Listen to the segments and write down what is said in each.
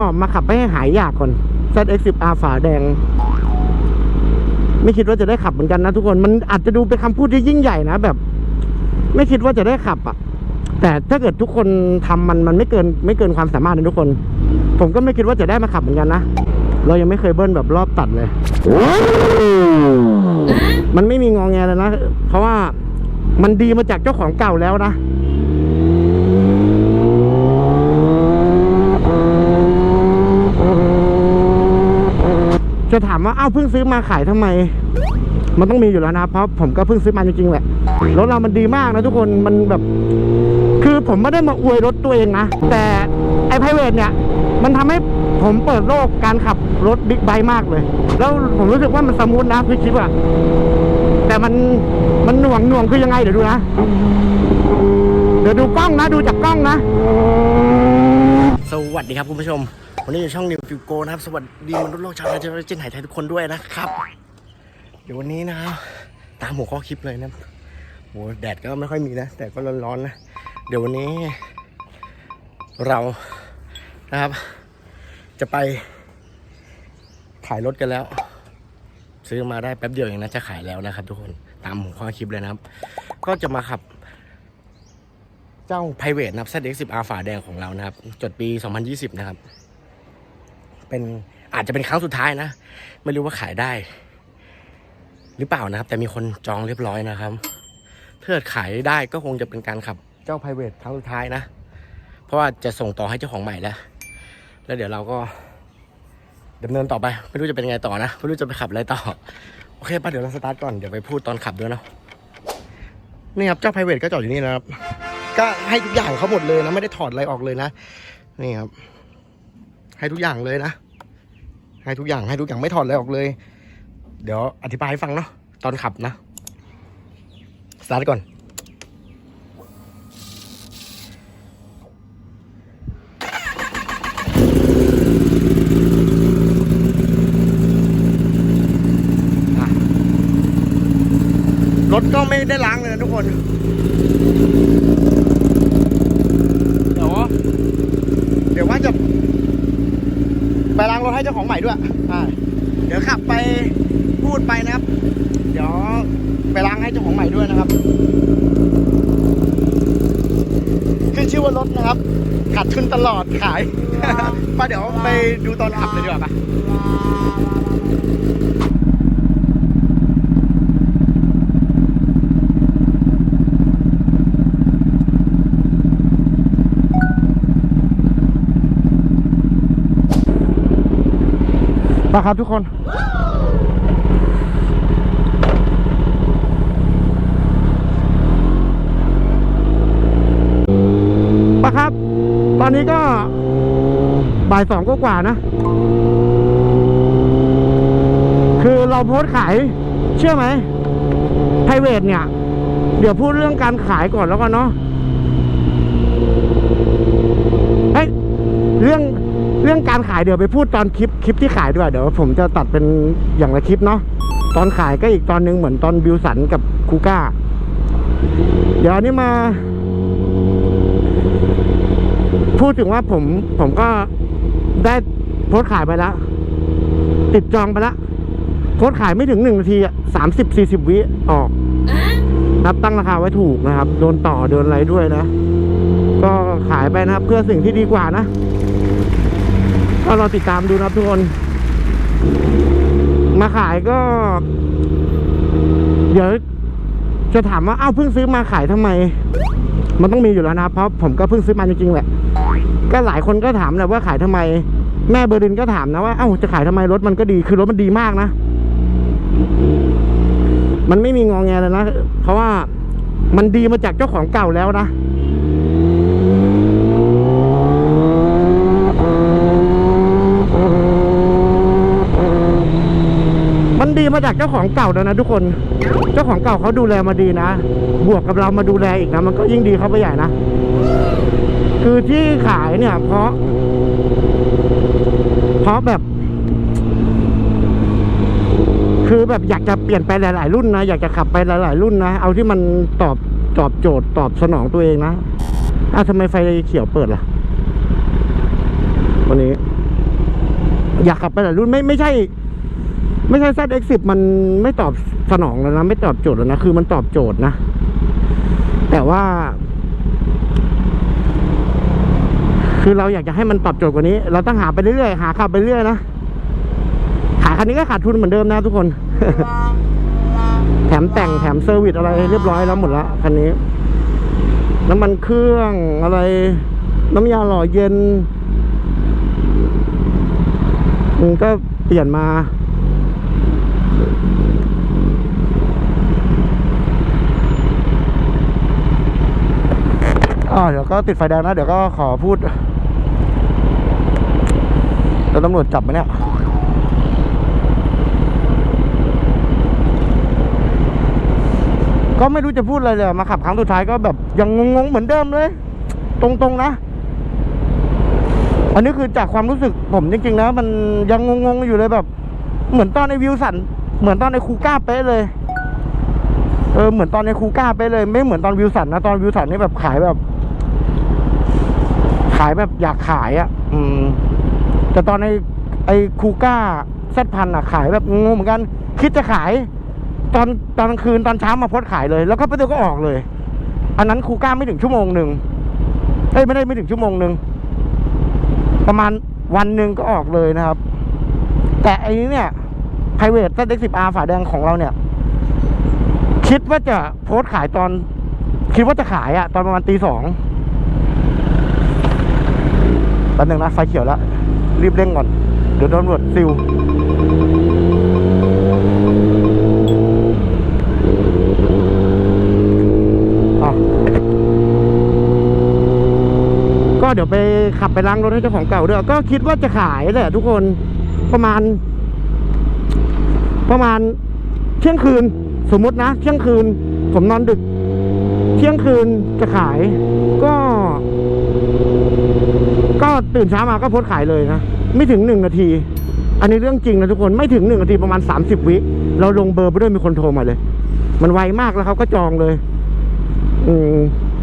ก็มาขับไปให้หายอยากก่อน ZX10R ฝาแดง ไม่คิดว่าจะได้ขับเหมือนกันนะทุกคน มันอาจจะดูเป็นคำพูดที่ยิ่งใหญ่นะแบบ ไม่คิดว่าจะได้ขับอะ แต่ถ้าเกิดทุกคนทำมันมันไม่เกิน ไม่เกินความสามารถนะทุกคน ผมก็ไม่คิดว่าจะได้มาขับเหมือนกันนะ เรายังไม่เคยเบิ้ลแบบรอบตัดเลย มันไม่มีงองแงเลยนะ เพราะว่ามันดีมาจากเจ้าของเก่าแล้วนะ จะถามว่าอ้าวเพิ่งซื้อมาขายทำไม มันต้องมีอยู่แล้วนะเพราะผมก็เพิ่งซื้อมาจริงๆแหละรถเรามันดีมากนะทุกคนมันแบบ คือผมไม่ได้มาอวยรถตัวเองนะ แต่ไอ้ไพเวทเนี่ย มันทำให้ผมเปิดโลกการขับรถบิ๊กไบค์มากเลย แล้วผมรู้สึกว่ามันสมูทนะพี่คิดว่าแต่มันมันหน่วงหน่วงคือยังไงเดี๋ยวดูนะ เดี๋ยวดูกล้องนะดูจากกล้องนะ สวัสดีครับคุณผู้ชม วันนี้อยู่ช่องนิวฟิวโกนะครับ สวัสดีมนุษย์โลกชาวไทยเจนไหนไทยทุกคนด้วยนะครับ เดี๋ยววันนี้นะครับตามหัวข้อคลิปเลยนะโหแดดก็ไม่ค่อยมีนะ แต่ก็ร้อนๆนะ เดี๋ยววันนี้ เรานะครับ จะไปขายรถกันแล้ว ซื้อมาได้แป๊บเดียวเองนะจะขายแล้วนะครับ ทุกคนตามหัวข้อคลิปเลยนะครับ ก็จะมาขับเจ้า p r i v a t นะครับ ZX10R ฝาแดงของเรานะครับ จดปี 2020 นะครับ เป็นอาจจะเป็นครั้งสุดท้ายนะ ไม่รู้ว่าขายได้ หรือเปล่านะครับ แต่มีคนจองเรียบร้อยนะครับถ้าเกิดขายได้ก็คงจะเป็นการขับเจ้า p r i v a t ครั้งสุดท้ายนะ เพราะว่าจะส่งต่อให้เจ้าของใหม่แล้ว แล้วเดี๋ยวเราก็ดำเนินต่อไป ไม่รู้จะเป็นไงต่อนะ ไม่รู้จะไปขับอะไรต่อ โอเคป่ะเดี๋ยวเราสตาร์ทก่อน เดี๋ยวไปพูดตอนขับด้วยเนาะนี่ครับเจ้า p r i v a t ก็จอดอยู่นี่นะครับ ก็ให้ทุกอย่างเขาหมดเลยนะ ไม่ได้ถอดอะไรออกเลยนะ นี่ครับ ให้ทุกอย่างเลยนะ ให้ทุกอย่างให้ทุกอย่างไม่ถอดอะไรออกเลย เดี๋ยวอธิบายให้ฟังเนาะตอนขับนะสตาร์ทก่อนรถก็ไม่ได้ล้างเลยนะทุกคน เดี๋ยวเดี๋ยวว่าจะ ไปล้างรถ ให้เจ้าของใหม่ด้วยอ่าเดี๋ยวขับไปพูดไปนะครับ เดี๋ยวไปล้างให้เจ้าของใหม่ด้วยนะครับขึ้นชื่อว่ารถนะครับขาดทุนตลอดขายมาเดี๋ยวไปดูตอนขับเลยดีกว่าปะ ไปครับทุกคนปะครับ ตอนนี้ก็บ่ายสองก็กว่านะ คือเราโพสขาย เชื่อไหมไพรเวทเนี่ย เดี๋ยวพูดเรื่องการขายก่อนแล้วกันเนาะเฮ้ยเรื่อง รื่องการขายเดี๋ยวไปพูดตอนคลิปคลิปที่ขายดีกว่าเดี๋ยวผมจะตัดเป็นอย่างละคลิปเนาะตอนขายก็อีกตอนหนึงเหมือนตอนบิวสันกับคูก้า เดี๋ยวอันนี้มา พูดถึงว่าผมผมก็ได้โพสขายไปแล้ว ติดจองไปแล้วโพสขายไม่ถึงหนึ่งนาทีอะสามสิบสี่สิบวิออกนะครับตั้งราคาไว้ถูกนะครับ โดนต่อโดนอะไรด้วยนะ ก็ขายไปนะครับ เพื่อสิ่งที่ดีกว่านะ ก็รอติดตามดูนะครับทุกคน มาขายก็ เดี๋ยวจะถามว่า เอ้าเพิ่งซื้อมาขายทำไม มันต้องมีอยู่แล้วนะเพราะผมก็เพิ่งซื้อมาจริงๆแหละ ก็หลายคนก็ถามแหละว่าขายทำไม แม่เบอร์ดินก็ถามนะว่า เอ้าจะขายทำไมรถมันก็ดี คือรถมันดีมากนะ มันไม่มีงองแงเลยนะ เพราะว่ามันดีมาจากเจ้าของเก่าแล้วนะ มาจากเจ้าของเก่าแล้วนะทุกคน เจ้าของเก่าเขาดูแลมาดีนะ บวกกับเรามาดูแลอีกนะ มันก็ยิ่งดีเข้าไปใหญ่นะ คือที่ขายเนี่ย เพราะ เพราะแบบ คือแบบอยากจะเปลี่ยนไปหลาย ๆ รุ่นนะ อยากจะขับไปหลาย ๆ รุ่นนะ เอาที่มันตอบตอบโจทย์ตอบสนองตัวเองนะอ้าวทำไมไฟเขียวเปิดล่ะ วันนี้ อยากขับไปหลายรุ่นไม่ไม่ใช่ ไม่ใช่ ZX10 มันไม่ตอบสนองแล้วนะ ไม่ตอบโจทย์แล้วนะ คือมันตอบโจทย์นะ แต่ว่า คือเราอยากจะให้มันตอบโจทย์กว่านี้ เราต้องหาไปเรื่อยๆหาขับไปเรื่อยนะหาคันนี้ก็ขาดทุนเหมือนเดิมนะทุกคน แถมแต่งแถมเซอร์วิสอะไรเรียบร้อยแล้วหมดละคันนี้ น้ำมันเครื่องอะไร น้ำยาหล่อเย็นก็เปลี่ยนมา อ่าเดี๋ยวก็ติดไฟแดงนะเดี๋ยวก็ขอพูดแล้วตำรวจจับไหมเนี่ยก็ไม่รู้จะพูดอะไรเลยมาขับครั้งสุดท้ายก็แบบยังงงๆเหมือนเดิมเลย ตรงๆนะ อันนี้คือจากความรู้สึกผมจริงๆนะมันยังงงๆอยู่เลยแบบ เหมือนตอนในวิวสันเหมือนตอนในคูก้าเป๊ะเลยเออเหมือนตอนในคูก้าเป๊ะเลย ไม่เหมือนตอนวิวสันนะตอนวิวสันนี่แบบขายแบบ ขายแบบอยากขายอะ่ะ อืม แต่ตอนในไอ้คูก้าเซตพันอะขายแบบงงเหมือนกัน คิดจะขาย ตอนตอนกลางคืนตอนเช้ามาโพสต์ขายเลย แล้วก็ไปเดียวก็ออกเลย อันนั้นคูก้าไม่ถึงชั่วโมงหนึ่งเอ้ยไม่ได้ไม่ถึงชั่วโมงหนึ่งประมาณวันหนึ่งก็ออกเลยนะครับ แต่อันนี้เนี่ย private z x 10 r ฝาแดงของเราเนี่ย คิดว่าจะโพสต์ขายตอน คิดว่าจะขายอะตอนประมาณตีสองแป๊บนึงนะไฟเขียวแล้ว รีบเร่งก่อน เดี๋ยวโดนตำรวจซิลก็เดี๋ยวไปขับไปล้างรถให้เจ้าของเก่าด้วย ก็คิดว่าจะขายแหละทุกคนประมาณ ประมาณเที่ยงคืน สมมตินะ เที่ยงคืน ผมนอนดึก เที่ยงคืนจะขาย ก็ ตื่นเช้ามาก็โพสขายเลยนะ ไม่ถึงหนึ่งนาที อันนี้เรื่องจริงนะทุกคนไม่ถึงหนึ่งนาทีประมาณสามสิบวิ เราลงเบอร์ไปด้วยมีคนโทรมาเลย มันไวมากแล้วเขาก็จองเลย อืม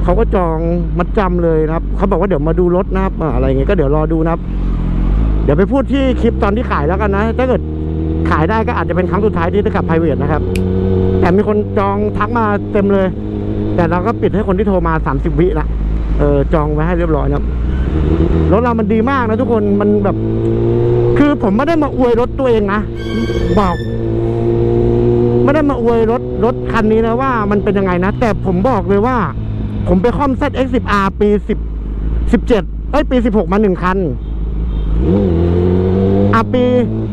เขาก็จองมัดจำเลยนะครับเขาบอกว่าเดี๋ยวมาดูรถนะครับอะไรเงี้ยก็เดี๋ยวรอดูนะครับ เดี๋ยวไปพูดที่คลิปตอนที่ขายแล้วกันนะ ถ้าเกิดขายได้ก็อาจจะเป็นครั้งสุดท้ายที่จะขับไพรเวทนะครับ แต่มีคนจองทักมาเต็มเลย แต่เราก็ปิดให้คนที่โทรมาสามสิบวิละเออจองไว้ให้เรียบร้อยนะครับ รถเรามันดีมากนะทุกคนมันแบบ คือผมไม่ได้มาอวยรถตัวเองนะบอกไม่ได้มาอวยรถรถคันนี้นะว่ามันเป็นยังไงนะ แต่ผมบอกเลยว่า ผมไปคอม ZX10R ปี10 17เอ้ยปี 16 มาหนึ่งคันอะปี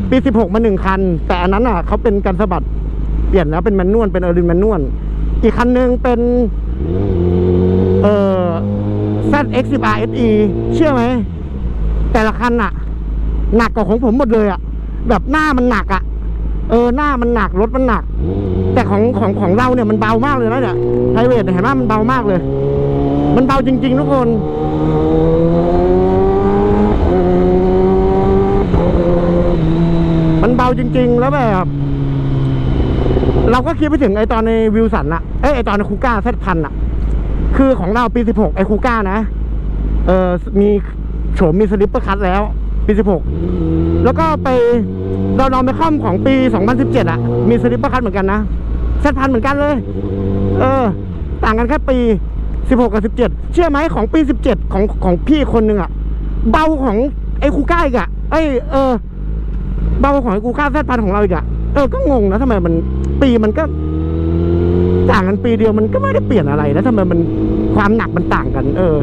ปี16 มาหนึ่งคัน แต่อันนั้นอะเขาเป็นการสะบัดเปลี่ยนแล้วเป็นแมนนวลเป็นเออร์ลินแมนนวลอีกคันหนึ่งเป็น เอ่อ ZX10R SE เชื่อไหม แต่ละคันอะหนักกว่าของผมหมดเลยอะแบบหน้ามันหนักอะเออหน้ามันหนักรถมันหนัก แต่ของของของเราเนี่ยมันเบามากเลยนะเนี่ยไฮเวทเห็นไหมมันเบามากเลย มันเบาจริง ๆ ทุกคนมันเบาจริง ๆ แล้วแบบเราก็คิดไปถึงไอตอนในวิวสันอะเอ้ยไอตอนในคูก้าเซตพันอะ คือของเราปี 16 ไอคูก้านะ เออมีโฉมมีสลิปเปอร์คัทแล้ว ปี 16 แล้วก็ไปเราลองไปข้อมของปี 2017 อะ มีสลิปเปอร์คัทเหมือนกันนะเซตพันเหมือนกันเลย เออ ต่างกันแค่ปี 16 กับ 17 เชื่อไหมของปี 17 ของของพี่คนหนึ่งอะ เบาของไอคูก้าอีกอะเอ้ยเออ เบาของไอคูก้าเซตพันของเราอีกอะ เออ ก็งงนะทำไมมันปีมันก็ ต่างกันปีเดียวมันก็ไม่ได้เปลี่ยนอะไรนะทำไมมันความหนักมันต่างกัน เออ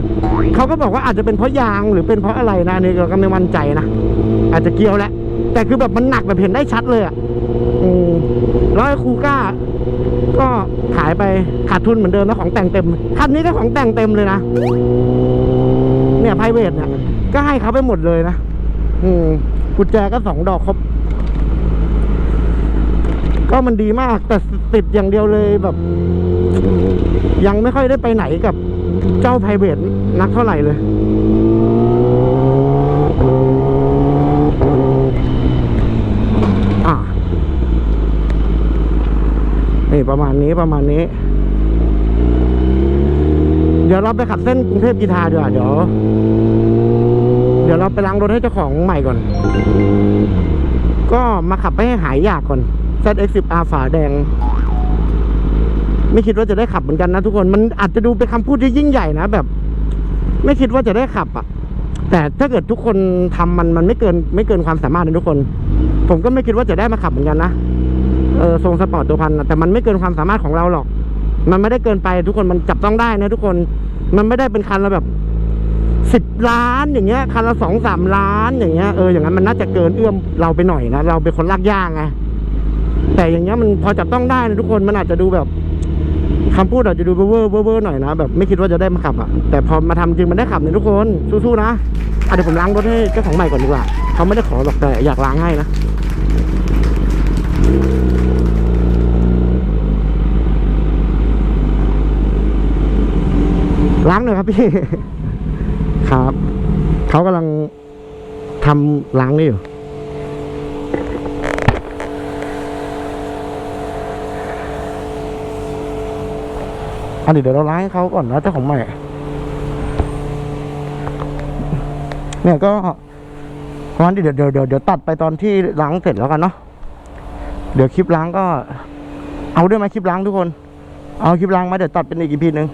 เขาก็บอกว่าอาจจะเป็นเพราะยางหรือเป็นเพราะอะไรนะนี่เราก็ไม่มั่นใจนะอาจจะเกี่ยวแหละแต่คือแบบมันหนักแบบเห็นได้ชัดเลยอะอืมแล้อ้คูก้า ก็ขายไปขาดทุนเหมือนเดิมนะของแต่งเต็มคันนี้ก็ของแต่งเต็มเลยนะเนี่ยไพเวทเนี่ยก็ให้เขาไปหมดเลยนะอืมกุญแจก็สองดอกครบก็มันดีมากแต่ ติดอย่างเดียวเลยแบบ ยังไม่ค่อยได้ไปไหนกับเจ้าไพรเวทนักเท่าไหร่เลยอะนี่ประมาณนี้ประมาณนี้ เดี๋ยวเราไปขับเส้นกรุงเทพกีทาดีกว่าเดี๋ยว เดี๋ยวเราไปล้างรถให้เจ้าของใหม่ก่อน ก็มาขับไปให้หายยากก่อน ZX10R ฝาแดง ไม่คิดว่าจะได้ขับเหมือนกันนะทุกคนมันอาจจะดูเป็นคำพูดที่ยิ่งใหญ่นะแบบ ไม่คิดว่าจะได้ขับอะ แต่ถ้าเกิดทุกคนทำมันมันไม่เกิน ไม่เกินความสามารถนะทุกคน ผมก็ไม่คิดว่าจะได้มาขับเหมือนกันนะเออทรงสปอร์ตตัวพันแต่มันไม่เกินความสามารถของเราหรอก มันไม่ได้เกินไปทุกคนมันจับต้องได้นะทุกคนมันไม่ได้เป็นคันละแบบสิบล้านอย่างเงี้ยคันละสองสามล้านอย่างเงี้ยเอออย่างนั้นมันน่าจะเกินเอื้อมเราไปหน่อยนะเราเป็นคนลากย่างไงแต่อย่างเงี้ยมันพอจับต้องได้นะทุกคนมันอาจจะดูแบบ คำพูดอาจจะดูเวอร์เวอร์เวอร์หน่อยนะแบบไม่คิดว่าจะได้มาขับอะแต่พอมาทำจริงมันได้ขับเนี่ยทุกคนสู้ๆนะอะเดี๋ยวผมล้างรถให้เจ้าของใหม่ก่อนดีกว่าเขาไม่ได้ขอหรอกแต่อยากล้างให้นะล้างหน่อยครับพี่ ครับ เขากำลังทำล้างนี่อยู่ อันนี้เดี๋ยวเราล้างให้เขาก่อนนะเจ้าของใหม่ เนี่ยก็วันนี้เดี๋ยวเดี๋ยวเดี๋ยวเดี๋ยวตัดไปตอนที่ล้างเสร็จแล้วกันเนาะเดี๋ยวคลิปล้างก็ เอาด้วยไหมคลิปล้างทุกคน เอาคลิปล้างมาเดี๋ยวตัดเป็นอีกอีพีหนึ่ง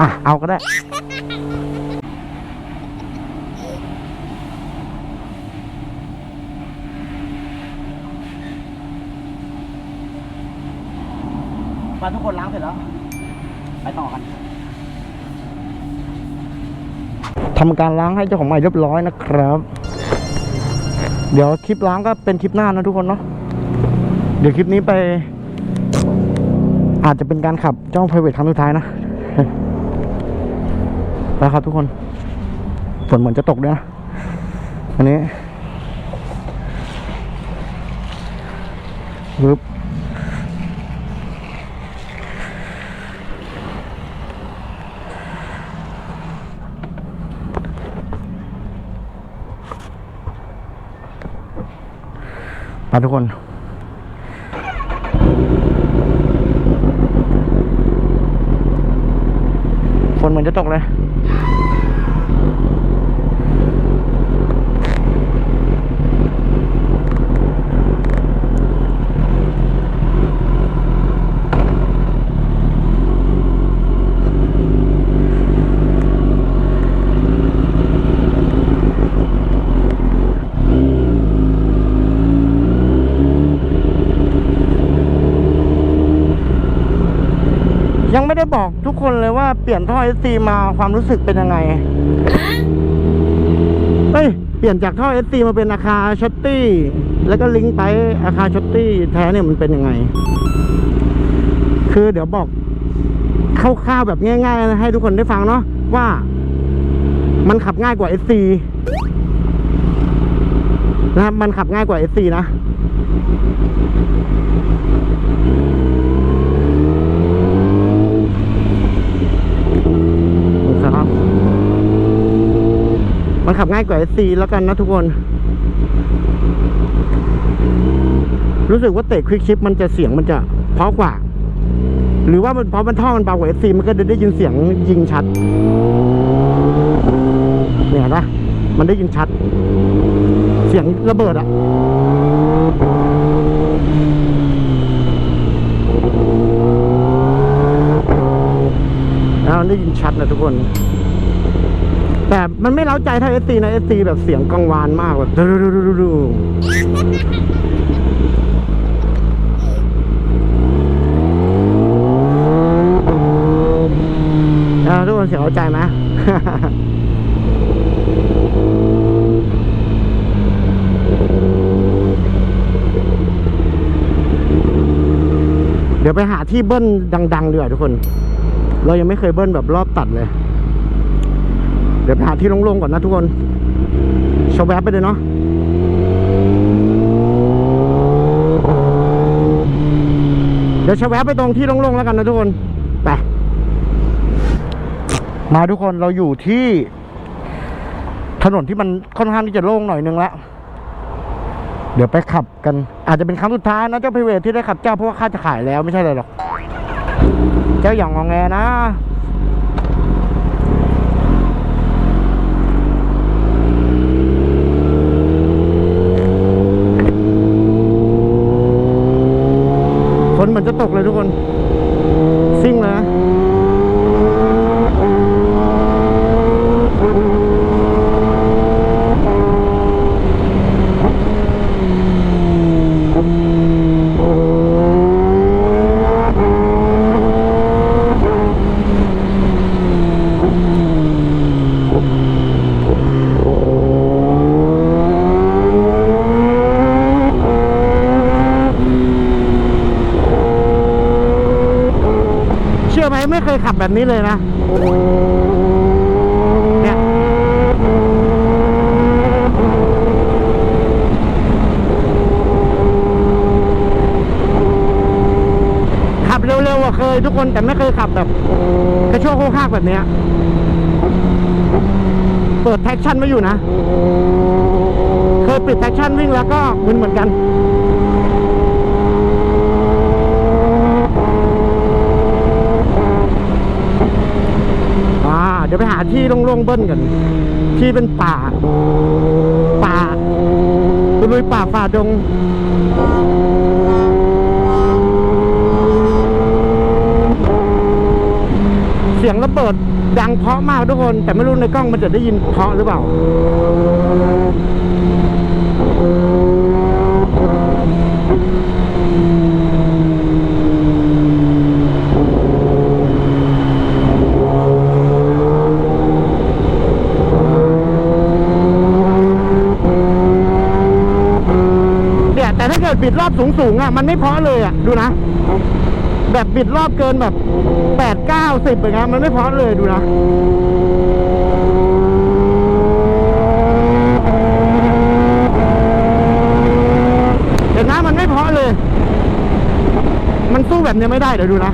อะเอาก็ได้ มาทุกคนล้างเสร็จแล้ว ไปต่อกัน ทำการล้างให้เจ้าของใหม่เรียบร้อยนะครับ เดี๋ยวคลิปล้างก็เป็นคลิปหน้านะทุกคนเนาะเดี๋ยวคลิปนี้ไป อาจจะเป็นการขับเจ้า private ครั้งสุดท้ายนะไปครับทุกคนฝนเหมือนจะตกด้วยนะอันนี้ปึ๊บ มาทุกคนฝนเหมือนจะตกเลย ยังไม่ได้บอกทุกคนเลยว่าเปลี่ยนท่อ SC มาความรู้สึกเป็นยังไงเฮ้ยเปลี่ยนจากท่อ SC มาเป็นอาคาช็อตตี้ แล้วก็ลิงก์ไปอาคาช็อตตี้แท้เนี่ยมันเป็นยังไง คือเดี๋ยวบอกคร่าวๆแบบง่ายๆนะให้ทุกคนได้ฟังเนาะว่ามันขับง่ายกว่า SC นะครับมันขับง่ายกว่า SC นะ ครับ มันขับง่ายกว่า SC แล้วกันนะทุกคน รู้สึกว่าเตะควิกชิปมันจะเสียงมันจะเพราะกว่า หรือว่ามันเพราะมันท่อมันเบากว่า SC มันก็จะได้ยินเสียงยิงชัด เนี่ยนะมันได้ยินชัด เสียงระเบิดอะแล้วได้ยินชัดนะทุกคน แต่มันไม่เล้าใจเท่าเอสซีนะเอสซีแบบเสียงกังวานมากแบบดูดูดูดูดูทุกคนเสียงเล้าใจไหมเดี๋ยวไปหาที่เบิ้ลดังๆดีกว่าทุกคน เรายังไม่เคยเบิ้ลแบบรอบตัดเลย เดี๋ยวไปหาที่โล่งๆก่อนนะทุกคนชวแวบไปเลยเนาะเดี๋ยวชวแวบไปตรงที่โล่งๆแล้วกันนะทุกคนไปมาทุกคนเราอยู่ที่ถนนที่มันค่อนข้างที่จะโล่งหน่อยนึงแล้วเดี๋ยวไปขับกัน อาจจะเป็นครั้งสุดท้ายนะเจ้าพิเวทที่ได้ขับเจ้าเพราะว่าค่าจะขายแล้วไม่ใช่เลยหรอก เจ้าอย่างงอแงนะ เหมือนจะตกเลยทุกคนซิ่งเลยนะ เชื่ อไหมไม่เคยขับแบบนี้เลยนะเนี่ยขับเร็วๆอะเคยทุกคนแต่ไม่เคยขับแบบกระโชกโค้งคากแบบเนี้ยเปิดแท็กชั่นไม่อยู่นะ เคยปิดแท็กชั่นวิ่งแล้วก็มือนเหมือนกัน อ่าเดี๋ยวไปหา ที่โล่งๆเบิ้ลกัน ที่เป็นป่า ป่าลุยป่าฝ่าดงเสียงระเบิดดังเพราะมากทุกคน แต่ไม่รู้ในกล้องมันจะได้ยินเพราะหรือเปล่า เนี่ยแต่ถ้าเกิด บิดรอบสูงๆอะมันไม่เพาะเลยอะดูนะ แบบบิดรอบเกินแบบแปดเก้าสิบอย่างเงี้ยมันไม่เพาะเลยดูนะเห็นนะมันไม่เพาะเลย มันสู้แบบนี้ไม่ได้เดี๋ยวดูนะ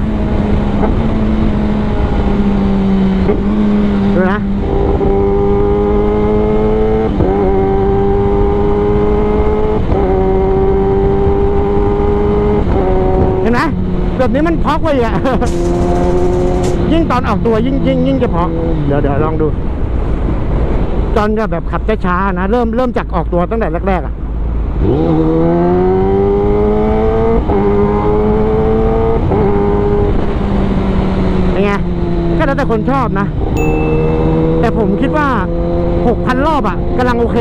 ดูนะ เห็นไหม แบบนี้มันเพอกไปอะ ยิ่งตอนออกตัวยิ่งยิ่งยิ่งจะเพาะเดี๋ยวเดี๋ยวลองดู ตอนจะแบบขับช้าๆนะ เริ่มเริ่มจากออกตัวตั้งแต่แรกๆอะเป็นไงก็แล้วแต่คนชอบนะ แต่ผมคิดว่าหกพันรอบอะกำลังโอเค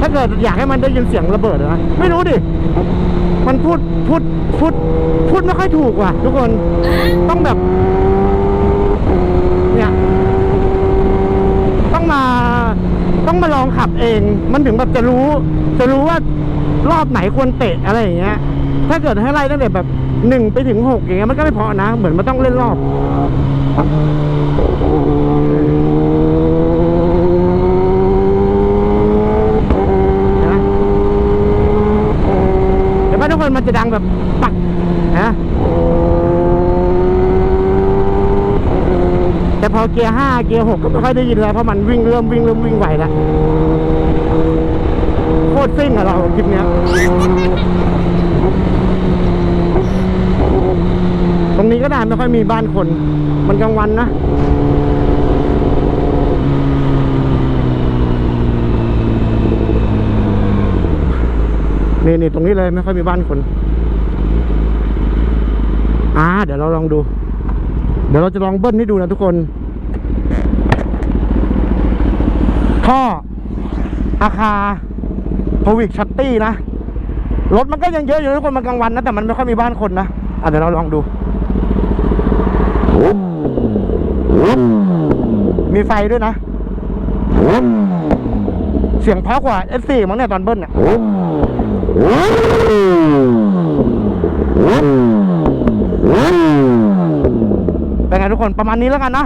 ถ้า เกิดอยากให้มันได้ยินเสียงระเบิดนะไม่รู้ดิ มันพูดพูดพูดพูดไม่ค่อยถูกว่ะ ทุกคนต้องแบบ เนี่ย ต้องมาต้องมาลองขับเอง มันถึงแบบจะรู้ จะรู้ว่ารอบไหนควรเตะอะไรอย่างเงี้ย ถ้าเกิดให้ไล่ตั้งแต่แบบหนึ่งไปถึงหกอย่างเงี้ยมันก็ไม่พอนะ เหมือนมันต้องเล่นรอบ เห็นไห มันจะดังแบบปักนะแต่พอเกียร์ห้าเกียร์หกก็ไม่ค่อยได้ยินแล้วเพราะมันวิ่งเริ่มวิ่งเริ่มวิ่งไหวแล้วโคตรซิ่งอะเราคลิปเนี้ยตรงนี้ก็ได้ไม่ค่อยมีบ้านคน มันกลางวันนะ นี่นี่ตรงนี้เลยไม่ค่อยมีบ้านคนอ่าเดี๋ยวเราลองดู เดี๋ยวเราจะลองเบิ้ลให้ดูนะทุกคน ท่ออาคาพวิกชัตตี้นะ รถมันก็ยังเยอะอยู่ทุกคนมันกลางวันนะ แต่มันไม่ค่อยมีบ้านคนนะอะเดี๋ยวเราลองดู มีไฟด้วยนะ เสียงเพราะกว่า S4 มั้งเนี่ยตอนเบิ้ลเนี่ย เป็นไงทุกคนประมาณนี้แล้วกันนะ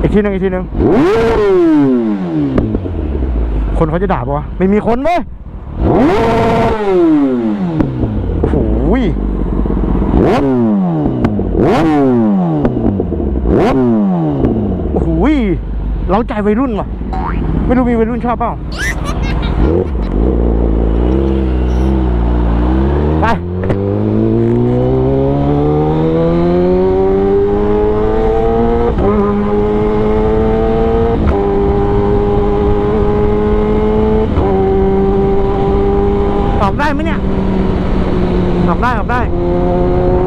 อีกทีหนึ่งอีกทีหนึ่งคนเขาจะด่าปะวะไม่มีคนเว้ยโอ้โหยโอ้ยเราใจวัยรุ่นว่ะ ไม่รู้มีวัยรุ่นชอบเปล่าับได้ขับได้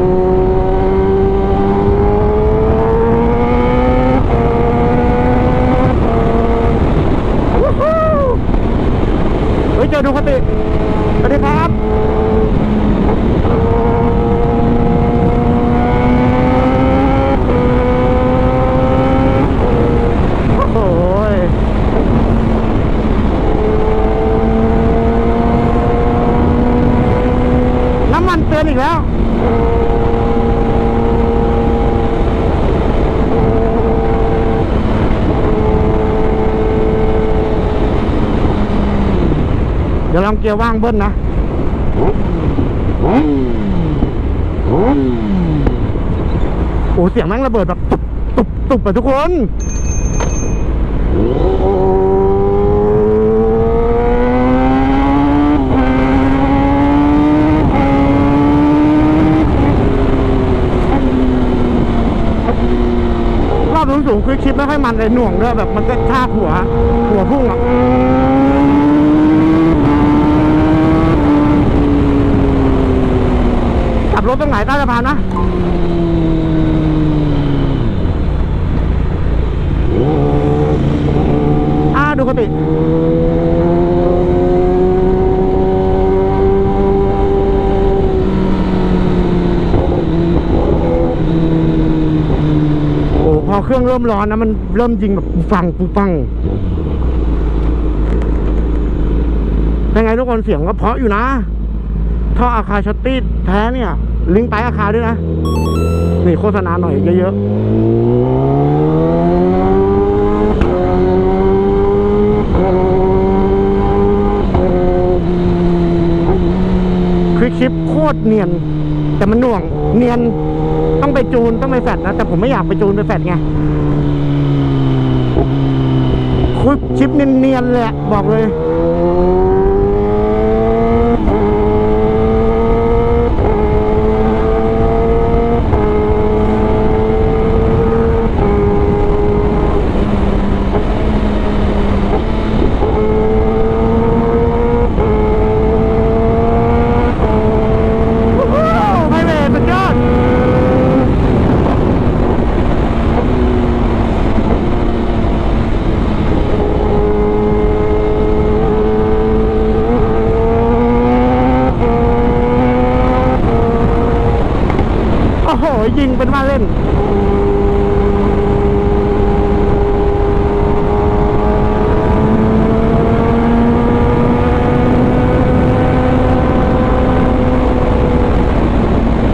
เกียร์ว่างเบิ้ลนะโอ้เสียงแม่งระเบิดแบบตุบตุบตุบไปทุกคนรอบสูงสูงคือคลิปไม่ค่อยมันเลยหน่วงด้วยแบบมันก็ชาหัว หัวพุ่งอะ ไหนใต้สะพานนะอาดูกติโอ้พอเครื่องเริ่มร้อนนะมันเริ่มยิงแบบปูฟังปูฟังเป็นไงทุกคนเสียงก็เพาะอยู่นะท่ออาคาชอตตี้แท้เนี่ย ลิงก์ไปอาคาด้วยนะ นี่โฆษณาหน่อยเยอะๆ คือคลิปโคตรเนียน แต่มันหน่วง เนียนต้องไปจูนต้องไปแฟดนะ แต่ผมไม่อยากไปจูนไปแฟดไงคุยชิปเนียนๆเลยอะบอกเลย โอ้โหไพเวทสุดยอด โอ้โหยิงเป็นว่าเล่น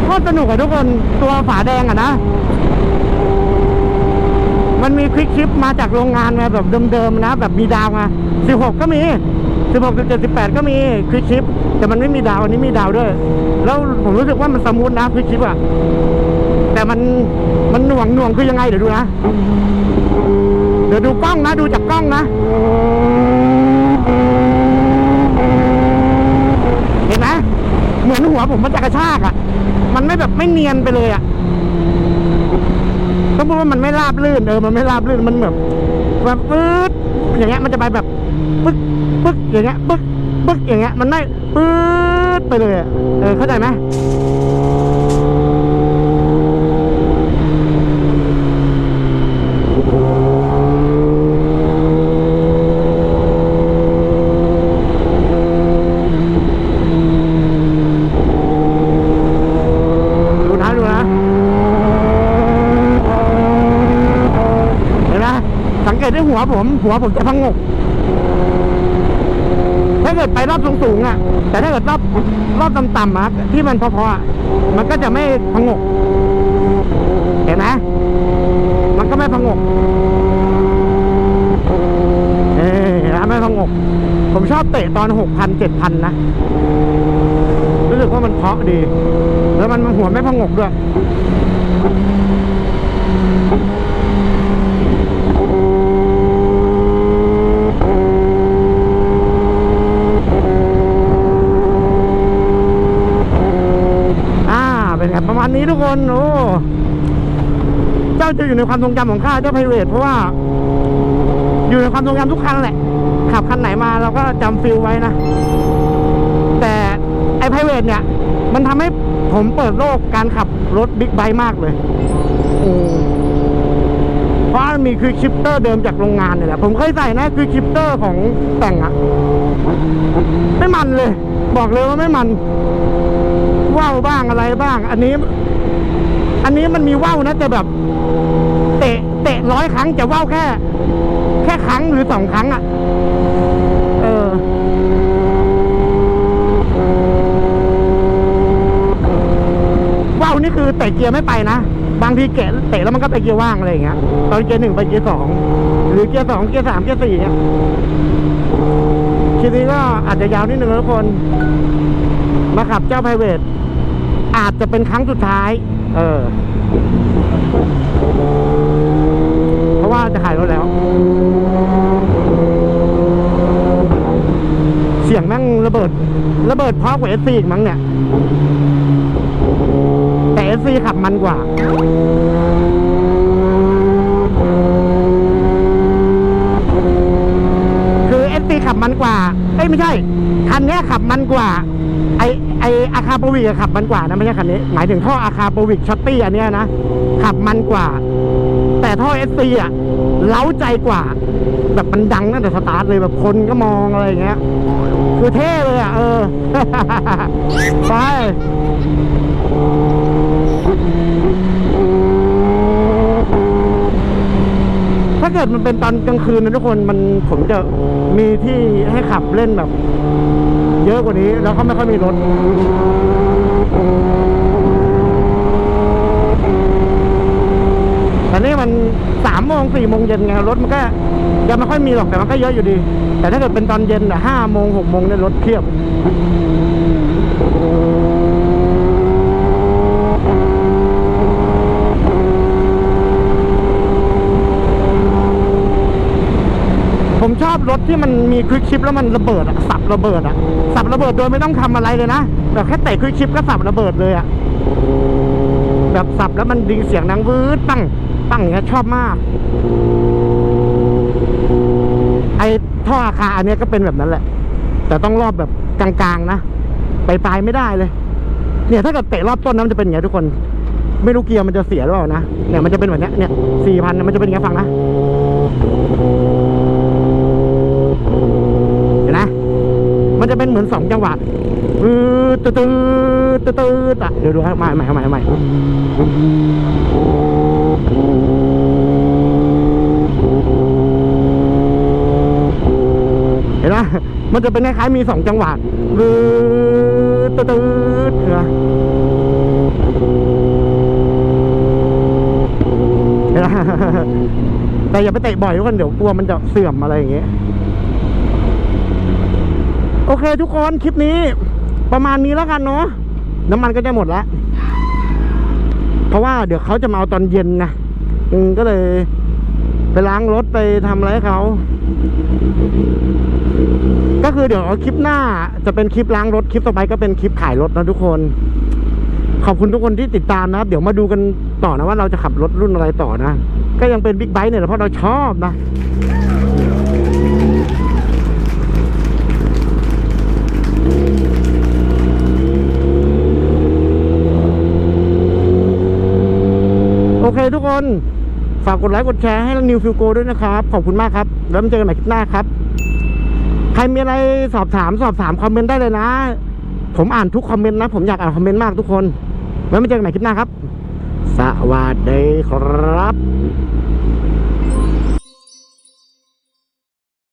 โคตรสนุกอะทุกคนตัวฝาแดงอะนะ มันมีคลิกชิปมาจากโรงงานมาแบบเดิมๆนะ แบบมีดาวมา16 ก็มี 16 17 18 ก็มีคลิกชิป แต่มันไม่มีดาวอันนี้มีดาวด้วย แล้วผมรู้สึกว่ามันสมูทนะคลิกชิปอะแต่มันมันหน่วงหน่วงคือยังไงเดี๋ยวดูนะ เดี๋ยวดูกล้องนะดูจากกล้องนะ เห็นไหมเหมือนหัวผมมันจะกระชากอะ่ะมันไม่แบบไม่เนียนไปเลยอะ่ะต้องพูดว่ามันไม่ราบลื่นเออมันไม่ราบลื่นมันแบบแบบปื๊ดอย่างเงี้ยมันจะไปแบบปึ๊กปึ๊กอย่างเงี้ยปึ๊กปึ๊กอย่างเงี้ยมันไม่ปื๊ด ไปเลยเออเข้าใจไหมดูนะดูนะเห็นไหมสังเกตด้วยหัวผม หัวผมจะพังงก เกิดไปรอบสูงๆอะ แต่ถ้าเกิดรอบรอบต่ำๆอะที่มันพอๆอะมันก็จะไม่พังงก เห็นไหมมันก็ไม่พังงกเอ้ยเห็นไมไม่พังงก ผมชอบเตะตอนหกพันเจ็ดพันนะ รู้สึกว่ามันเพาะดี แล้วมันหัวไม่พังงกด้วย อ่า เป็นไงประมาณนี้ทุกคน โอ้ เจ้าจะอยู่ในความทรงจำของข้าเจ้าไพเวทเพราะว่า อยู่ในความทรงจำทุกคันแหละ ขับคันไหนมาเราก็จำฟิลไว้นะ แต่ไอไพเวทเนี่ย มันทำให้ผมเปิดโลกการขับรถบิ๊กไบค์มากเลยเพราะมีคือชิปเตอร์เดิมจากโรงงานเนี่ยแหละ ผมเคยใส่นะคือชิปเตอร์ของแต่งอะไม่มันเลย บอกเลยว่าไม่มัน ว่าวบ้างอะไรบ้าง อันนี้ อันนี้มันมีว่าวนะแต่แบบ ตะเตะร้อยครั้งจะว่าวแค่ แค่ครั้งหรือสองครั้งอะ่ะ เออ ว่าวนี่คือเตะเกียร์ไม่ไปนะ บางทีเกะเตะแล้วมันก็ไปเกียร์ว่างอะไรอย่างเงี้ย ตอนเกียร์หนึ่งไปเกียร์สอง หรือเกียร์สองเกียร์สามเกียร์สี่เนี่ยคลิปนี้ก็อาจจะยาวนิดนึงนะทุกคน มาขับเจ้าไพรเวทอาจจะเป็นครั้งสุดท้าย เออ จะขายรถแล้ว เสียงแม่งระเบิด ระเบิดพรากว่า S4 อีกมั้งเนี่ย แต่ S4 ขับมันกว่าคือ S4 ขับมันกว่า เอ้ยไม่ใช่ คันนี้ขับมันกว่า ไอไออาคาโปวิกขับมันกว่านะไม่ใช่คันนี้ หมายถึงท่ออาคาโปวิกช็อตตี้อันเนี้ยนะ ขับมันกว่า แต่ท่อ SC อะ เล้าใจกว่า แบบมันดังตั้งแต่สตาร์ทเลยแบบคนก็มองอะไรอย่างเงี้ย คือเท่เลยอะ เออ ไปถ้าเกิดมันเป็นตอนกลางคืนนะทุกคนมันผมจะมีที่ให้ขับเล่นแบบ เยอะกว่านี้แล้วเขาไม่ค่อยมีรถ แต่นี่มันสามโมงสี่โมงเย็นไงรถมันก็ยังไม่ค่อยมีหรอกแต่มันก็เยอะอยู่ดี แต่ถ้าเกิดเป็นตอนเย็นอะห้าโมงหกโมงเนี่ยรถเพียบผมชอบรถที่มันมีควิกชิปแล้วมันระเบิดอะสับระเบิดอะสับระเบิดโดยไม่ต้องทำอะไรเลยนะแบบแค่เตะควิกชิปก็สับระเบิดเลยอะแบบสับแล้วมันดิงเสียงดังวืดปัง ปังอย่างเงี้ยชอบมาก ไอ้ท่ออาคาอันเนี้ยก็เป็นแบบนั้นแหละ แต่ต้องรอบแบบกลางๆนะไปปลายๆไม่ได้เลย เนี่ยถ้าเกิดเตะรอบต้นน้ำจะเป็นอย่างเงี้ทุกคน ไม่รู้เกียร์มันจะเสียหรือเปล่านะเนี่ยมันจะเป็นแบบเนี้ยเนี่ยสี่พันมันจะเป็นอย่างเงี้ฟังนะเห็นนะมันจะเป็นเหมือนสองจังหวะตืดตืดตืดตืดอะเดี๋ยวดูครับใหม่ใหม่ใหม่ใหม่ เห็นไหมมันจะเป็นคล้ายๆมีสองจังหวะตืดตืดตืดเห็นไหแต่อย่าไปเตะบ่อยทุกคนเดี๋ยวกลัวมันจะเสื่อมอะไรอย่างเงี้ยโอเคทุกคนคลิปนี้ประมาณนี้แล้วกันเนาะน้ำมันก็จะหมดแล้ว เพราะว่าเดี๋ยวเขาจะมาเอาตอนเย็นนะอืมก็เลย ไปล้างรถไปทำอะไรให้เขาก็คือเดี๋ยวคลิปหน้าจะเป็นคลิปล้างรถคลิปต่อไปก็เป็นคลิปขายรถนะทุกคน ขอบคุณทุกคนที่ติดตามนะครับ เดี๋ยวมาดูกันต่อนะว่าเราจะขับรถรุ่นอะไรต่อนะ ก็ยังเป็นบิ๊กไบค์เนี่ยเพราะเราชอบนะ โอเคทุกคน ฝากกดไลค์กดแชร์ให้นิวฟิวโกด้วยนะครับ ขอบคุณมากครับ แล้วมาเจอกันใหม่คลิปหน้าครับ ใครมีอะไรสอบถามสอบถามคอมเมนต์ได้เลยนะ ผมอ่านทุกคอมเมนต์นะ ผมอยากอ่านคอมเมนต์มากทุกคน แล้วมาเจอกันใหม่คลิปหน้าครับ สวัสดีครับ